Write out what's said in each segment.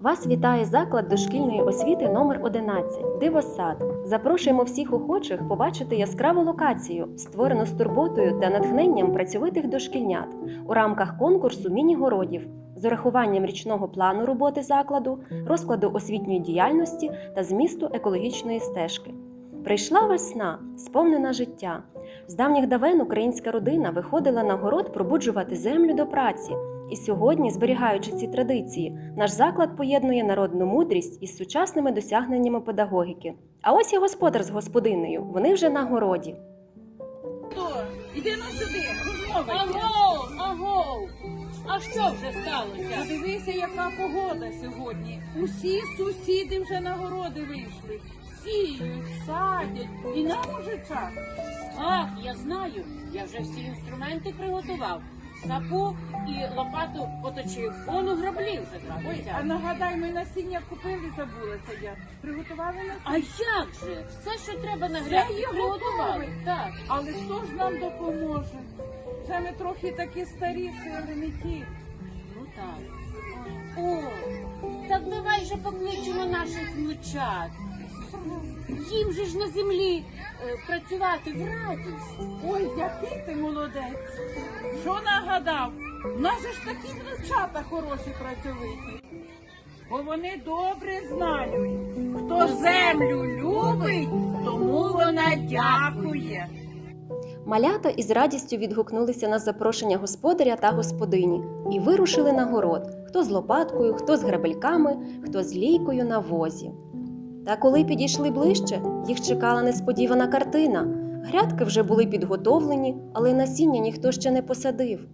Вас вітає заклад дошкільної освіти номер 11 Дивосад. Запрошуємо всіх охочих побачити яскраву локацію, створену з турботою та натхненням працьовитих дошкільнят у рамках конкурсу міні-городів з урахуванням річного плану роботи закладу, розкладу освітньої діяльності та змісту екологічної стежки. Прийшла весна, сповнена життя. З давніх давен українська родина виходила на город пробуджувати землю до праці. І сьогодні, зберігаючи ці традиції, наш заклад поєднує народну мудрість із сучасними досягненнями педагогіки. А ось і господар з господинею. Вони вже на городі. Іди на сюди. Аго, аго! А що вже сталося? Подивися, яка погода сьогодні. Усі сусіди вже на городи вийшли. Сіють, садять. І нам уже час. Ах, я знаю. Я вже всі інструменти приготував. Сапу і лопату поточив. Воно граблі вже а зробиться. нагадай, ми насіння купили, забулася я. Приготували А як же? Все, що треба на Все грядки, є приготували. готове. Так. Але хто ж нам допоможе? Вже ми трохи такі старі, не ті. Ну так. О, так давай же покличемо наших внучат. Їм же ж на землі е, працювати в радість. Ой, який ти молодець. Що нагадав? У нас же ж такі внучата хороші працьовиті. Бо вони добре знають, хто землю любить, тому вона дякує. Малята із радістю відгукнулися на запрошення господаря та господині і вирушили на город хто з лопаткою, хто з грабельками, хто з лійкою на возі. Та коли підійшли ближче, їх чекала несподівана картина. Грядки вже були підготовлені, але насіння ніхто ще не посадив.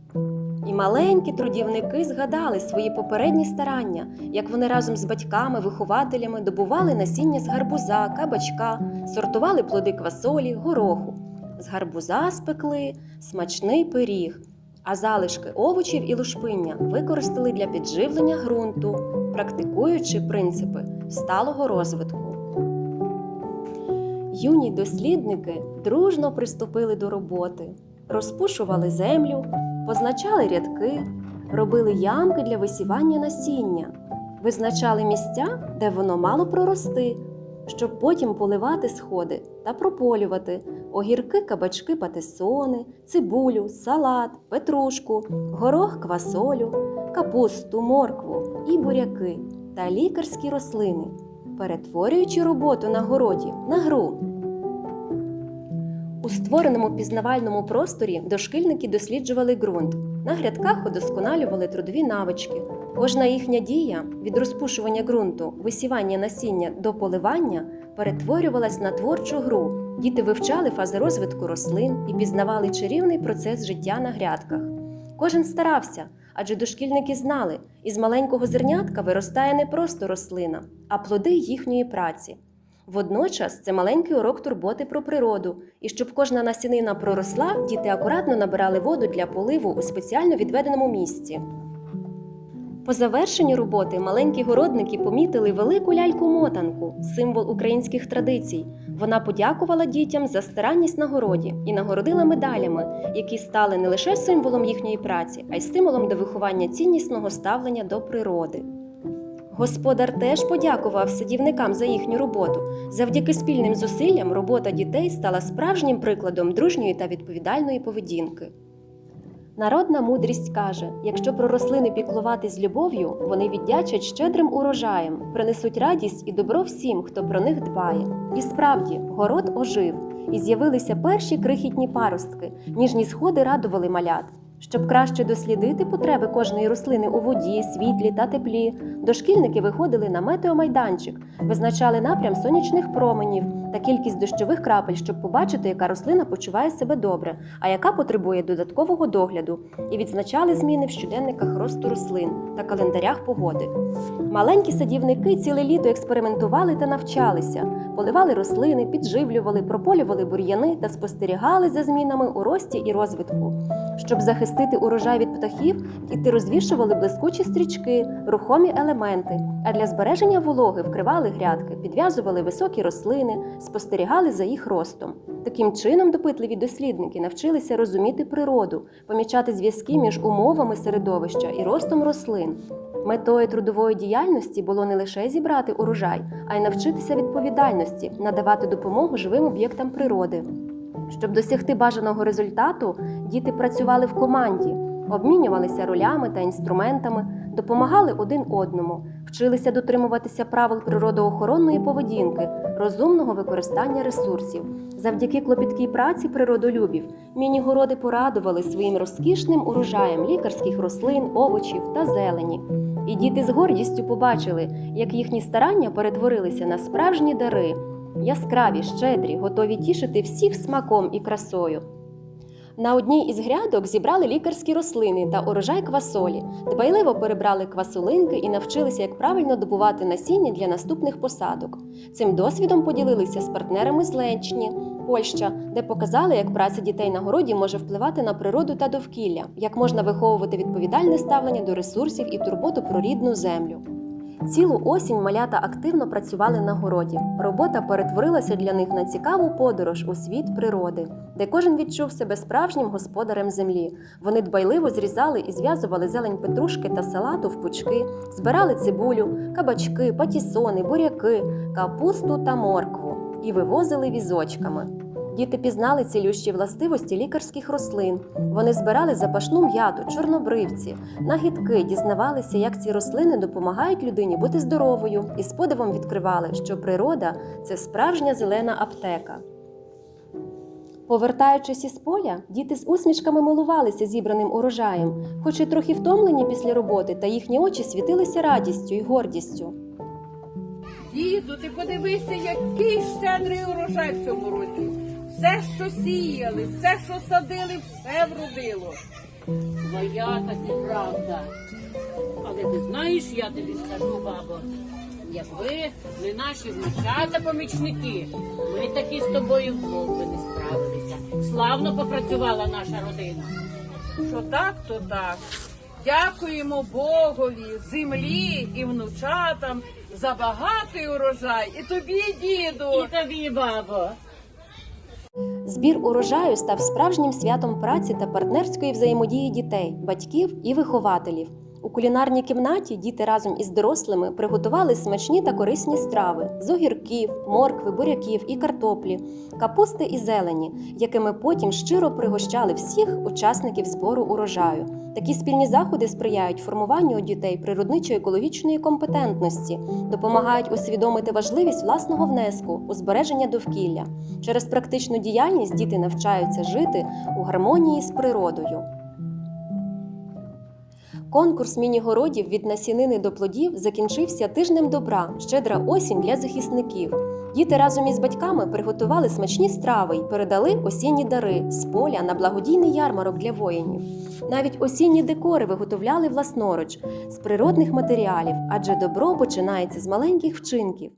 І маленькі трудівники згадали свої попередні старання, як вони разом з батьками, вихователями добували насіння з гарбуза, кабачка, сортували плоди квасолі, гороху. З гарбуза спекли смачний пиріг, а залишки овочів і лушпиння використали для підживлення ґрунту, практикуючи принципи сталого розвитку. Юні дослідники дружно приступили до роботи, розпушували землю, позначали рядки, робили ямки для висівання насіння, визначали місця, де воно мало прорости, щоб потім поливати сходи та прополювати огірки, кабачки, патисони, цибулю, салат, петрушку, горох, квасолю, капусту, моркву і буряки та лікарські рослини, перетворюючи роботу на городі на гру. У створеному пізнавальному просторі дошкільники досліджували ґрунт. На грядках удосконалювали трудові навички. Кожна їхня дія від розпушування ґрунту, висівання насіння до поливання перетворювалась на творчу гру. Діти вивчали фази розвитку рослин і пізнавали чарівний процес життя на грядках. Кожен старався, адже дошкільники знали, із маленького зернятка виростає не просто рослина, а плоди їхньої праці. Водночас це маленький урок турботи про природу, і щоб кожна насінина проросла, діти акуратно набирали воду для поливу у спеціально відведеному місці. По завершенню роботи маленькі городники помітили велику ляльку-мотанку, символ українських традицій. Вона подякувала дітям за старанність на городі і нагородила медалями, які стали не лише символом їхньої праці, а й стимулом до виховання ціннісного ставлення до природи. Господар теж подякував садівникам за їхню роботу. Завдяки спільним зусиллям робота дітей стала справжнім прикладом дружньої та відповідальної поведінки. Народна мудрість каже: якщо про рослини піклувати з любов'ю, вони віддячать щедрим урожаєм, принесуть радість і добро всім, хто про них дбає. І справді, город ожив, і з'явилися перші крихітні паростки, ніжні сходи радували малят. Щоб краще дослідити потреби кожної рослини у воді, світлі та теплі, дошкільники виходили на метеомайданчик, визначали напрям сонячних променів та кількість дощових крапель, щоб побачити, яка рослина почуває себе добре, а яка потребує додаткового догляду, і відзначали зміни в щоденниках росту рослин та календарях погоди. Маленькі садівники ціле літо експериментували та навчалися, поливали рослини, підживлювали, прополювали бур'яни та спостерігали за змінами у рості і розвитку. Щоб захистити урожай від птахів, діти розвішували блискучі стрічки, рухомі елементи, а для збереження вологи вкривали грядки, підв'язували високі рослини, спостерігали за їх ростом. Таким чином, допитливі дослідники навчилися розуміти природу, помічати зв'язки між умовами середовища і ростом рослин. Метою трудової діяльності було не лише зібрати урожай, а й навчитися відповідальності, надавати допомогу живим об'єктам природи. Щоб досягти бажаного результату, діти працювали в команді, обмінювалися ролями та інструментами, допомагали один одному, вчилися дотримуватися правил природоохоронної поведінки, розумного використання ресурсів. Завдяки клопіткій праці природолюбів міні-городи порадували своїм розкішним урожаєм лікарських рослин, овочів та зелені. І діти з гордістю побачили, як їхні старання перетворилися на справжні дари, яскраві, щедрі, готові тішити всіх смаком і красою. На одній із грядок зібрали лікарські рослини та урожай квасолі, дбайливо перебрали квасолинки і навчилися, як правильно добувати насіння для наступних посадок. Цим досвідом поділилися з партнерами з Ленчні, Польща, де показали, як праця дітей на городі може впливати на природу та довкілля, як можна виховувати відповідальне ставлення до ресурсів і турботу про рідну землю. Цілу осінь малята активно працювали на городі. Робота перетворилася для них на цікаву подорож у світ природи, де кожен відчув себе справжнім господарем землі. Вони дбайливо зрізали і зв'язували зелень петрушки та салату в пучки, збирали цибулю, кабачки, патісони, буряки, капусту та моркву і вивозили візочками. Діти пізнали цілющі властивості лікарських рослин. Вони збирали запашну м'яту, чорнобривці, нагідки, дізнавалися, як ці рослини допомагають людині бути здоровою, і з подивом відкривали, що природа це справжня зелена аптека. Повертаючись із поля, діти з усмішками милувалися зібраним урожаєм, хоч і трохи втомлені після роботи, та їхні очі світилися радістю і гордістю. Діду, ти подивися, який щедрий урожай в цьому році. Все, що сіяли, все, що садили, все вродило. Твоя таки правда. Але ти знаєш, я тобі скажу, бабо, якби не наші внучата-помічники, ми таки з тобою би не справилися. Славно попрацювала наша родина. Що так, то так. Дякуємо Богові, землі і внучатам за багатий урожай. І тобі, діду. І тобі, бабо. Збір урожаю став справжнім святом праці та партнерської взаємодії дітей, батьків і вихователів. У кулінарній кімнаті діти разом із дорослими приготували смачні та корисні страви з огірків, моркви, буряків і картоплі, капусти і зелені, якими потім щиро пригощали всіх учасників збору урожаю. Такі спільні заходи сприяють формуванню у дітей природничо-екологічної компетентності, допомагають усвідомити важливість власного внеску у збереження довкілля. Через практичну діяльність діти навчаються жити у гармонії з природою. Конкурс міні-городів від насінини до плодів закінчився тижнем добра, щедра осінь для захисників. Діти разом із батьками приготували смачні страви й передали осінні дари з поля на благодійний ярмарок для воїнів. Навіть осінні декори виготовляли власноруч з природних матеріалів, адже добро починається з маленьких вчинків.